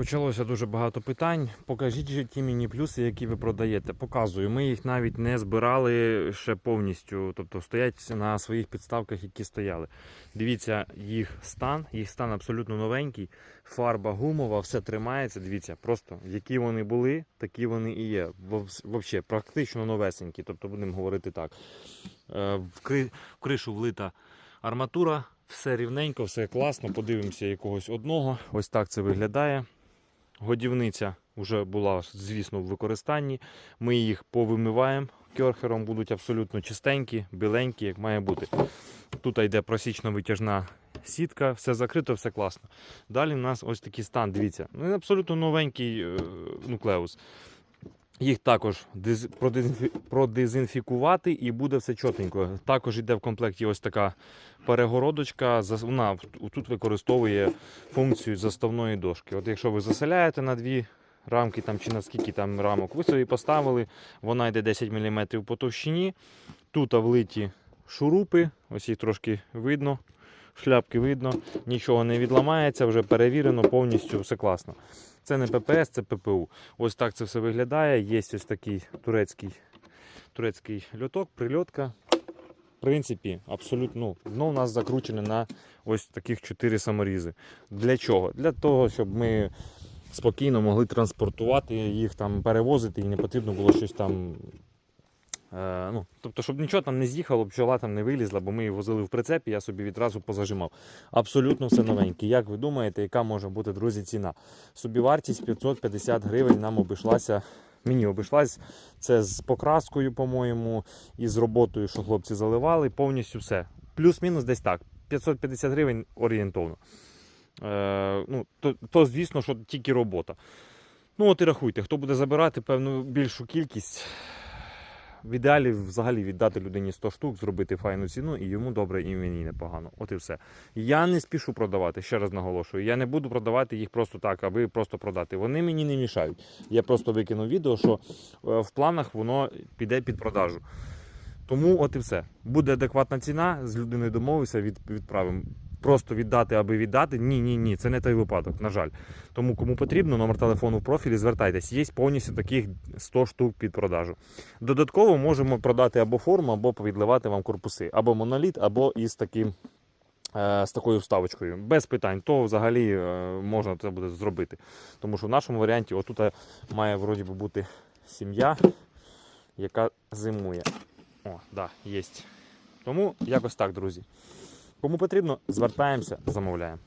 Почалося дуже багато питань. Покажіть ті міні-плюси, які ви продаєте. Показую. Ми їх навіть не збирали ще повністю, тобто стоять на своїх підставках, які стояли. Дивіться їх стан, їх стан абсолютно новенький. Фарба гумова, все тримається. Дивіться, просто які вони були, такі вони і є. Взагалі, практично новесенькі. Тобто будемо говорити так. Е, в кришу влита арматура, все рівненько, все класно. Подивимося якогось одного. Ось так це виглядає. Годівниця вже була, звісно, в використанні. Ми їх повимиваємо кьорхером, будуть абсолютно чистенькі, біленькі, як має бути. Тут йде просічно-витяжна сітка, все закрито, все класно. Далі в нас ось такий стан, дивіться, ну, абсолютно новенький е, нуклеус. Їх також продезінфікувати і буде все чотенько. Також йде в комплекті ось така перегородочка. Вона тут використовує функцію заставної дошки. От якщо ви заселяєте на дві рамки там, чи на скільки там рамок, ви собі поставили, вона йде 10 мм по товщині. Тут влиті шурупи, ось їх трошки видно, шляпки видно, нічого не відламається, вже перевірено, повністю все класно. Це не ППС, це ППУ. Ось так це все виглядає. Є ось такий турецький, турецький льоток, прильотка. В принципі, абсолютно ну, у нас закручене на ось таких 4 саморізи. Для чого? Для того, щоб ми спокійно могли транспортувати їх там, перевозити і не потрібно було щось там. Е, ну, тобто, щоб нічого там не з'їхало, пчола там не вилізла, бо ми її возили в прицепі, я собі відразу позажимав. Абсолютно все новеньке. Як ви думаєте, яка може бути, друзі, ціна? Собівартість 550 гривень нам обійшлася. Мені обійшлась це з покраскою, по-моєму, і з роботою, що хлопці заливали, повністю все. Плюс-мінус десь так. 550 гривень орієнтовно. Е, ну, то, то, звісно, що тільки робота. Ну, от і рахуйте, хто буде забирати певну більшу кількість. В ідеалі взагалі віддати людині 100 штук, зробити файну ціну, і йому добре, і мені непогано. От і все. Я не спішу продавати, ще раз наголошую. Я не буду продавати їх просто так, аби просто продати. Вони мені не мішають. Я просто викинув відео, що е, в планах воно піде під продажу. Тому от і все. Буде адекватна ціна, з людиною домовився, від, відправимо. Просто віддати, аби віддати. Ні, ні, ні, це не той випадок, на жаль. Тому кому потрібно, номер телефону в профілі, звертайтесь. Є повністю таких 100 штук під продажу. Додатково можемо продати або форму, або повідливати вам корпуси, або моноліт, або із таким. е, З такою вставочкою, без питань, то взагалі е, можна це буде зробити. Тому що в нашому варіанті отут має вроді би бути сім'я, яка зимує. О, да, є. Тому якось так, друзі. Кому потрібно, звертаємося, замовляємо.